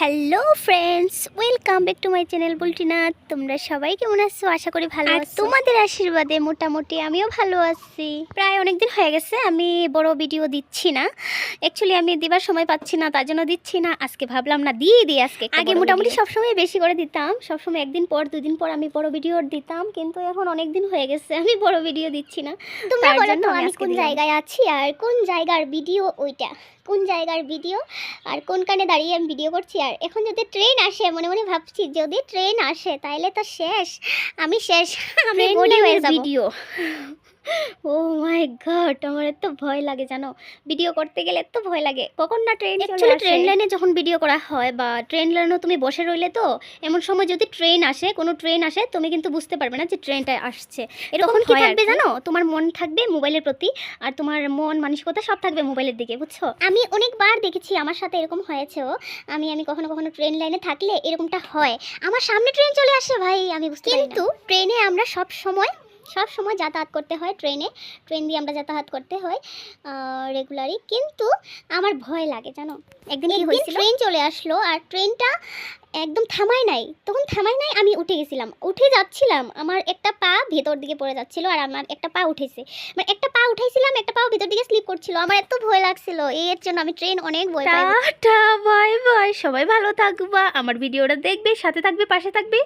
Hello friends welcome back to my channel Bultina তোমরা সবাই কেমন আছো? আশা করি ভালো আর তোমাদের আশীর্বাদে মোটামুটি আমিও ভালো আছি। প্রায় অনেক দিন হয়ে গেছে আমি বড় ভিডিও দিচ্ছি না। অ্যাকচুয়ালি আমি দেবার সময় পাচ্ছি না তার জন্য দিচ্ছি না। আজকে ভাবলাম না দিয়ে দিই আজকে আগে মোটামুটি সবসময় বেশি করে দিতাম। সবসময় একদিন পর দুদিন পর আমি বড় ভিডিও দিতাম কিন্তু এখন অনেক দিন হয়ে গেছে আমি বড় ভিডিও দিচ্ছি না। তোমরা বলো তো আমি কোন জায়গায় আছি আর কোন জায়গার ভিডিও ওইটা? কোন জায়গার ভিডিও আর কোন কানে দাঁড়িয়ে আমি ভিডিও করছি আর এখন যদি ট্রেন আসে মনে মনে ভাবছি যদি ট্রেন আসে তাহলে তো শেষ। আমি শেষ। আমি ভিডিও ও গড আমার এত ভয় লাগে জানো? ভিডিও করতে গেলে এত ভয় লাগে। কখন না ট্রেন Actually ট্রেন লাইনে যখন ভিডিও করা হয় বা ট্রেন লাইনে তুমি বসে রইলে তো এমন সময় যদি ট্রেন আসে কোনো ট্রেন আসে তুমি কিন্তু বুঝতে পারবে না যে ট্রেনটা আসছে। এরকম কি থাকবে জানো? তোমার মন থাকবে মোবাইলের প্রতি আর তোমার মন মানসিকতা সব থাকবে মোবাইলের দিকে বুঝছ? আমি অনেকবার দেখেছি আমার সাথে এরকম হয়েছেও আমি আমি কখনো কখনো ট্রেন লাইনে থাকলে এরকমটা হয়। আমার সামনে ট্রেন চলে আসে ভাই আমি বুঝতে কিন্তু ট্রেনে আমরা সব সময় সব সময় যাতায়াত করতে হয় ট্রেনে। ট্রেন দিয়ে আমরা যাতায়াত করতে হয় রেগুলারই কিন্তু আমার ভয় লাগে জানো? একদিন ট্রেন চলে আসলো আর ট্রেনটা একদম থামাই নাই। তখন থামাই নাই আমি উঠে গেছিলাম। উঠে যাচ্ছিলাম আমার একটা পা ভেতর দিকে পড়ে যাচ্ছিল আর আমার একটা পা উঠেছে। মানে একটা পা উঠাইছিলাম একটা পা ভেতর দিকে স্লিপ করছিল। আমার এত ভয় লাগছিল। এর জন্য আমি ট্রেন অনেক ভয় পাই। Tata bye bye. সবাই ভালো থাকবা। আমার ভিডিওটা দেখবে সাথে থাকবে পাশে থাকবে।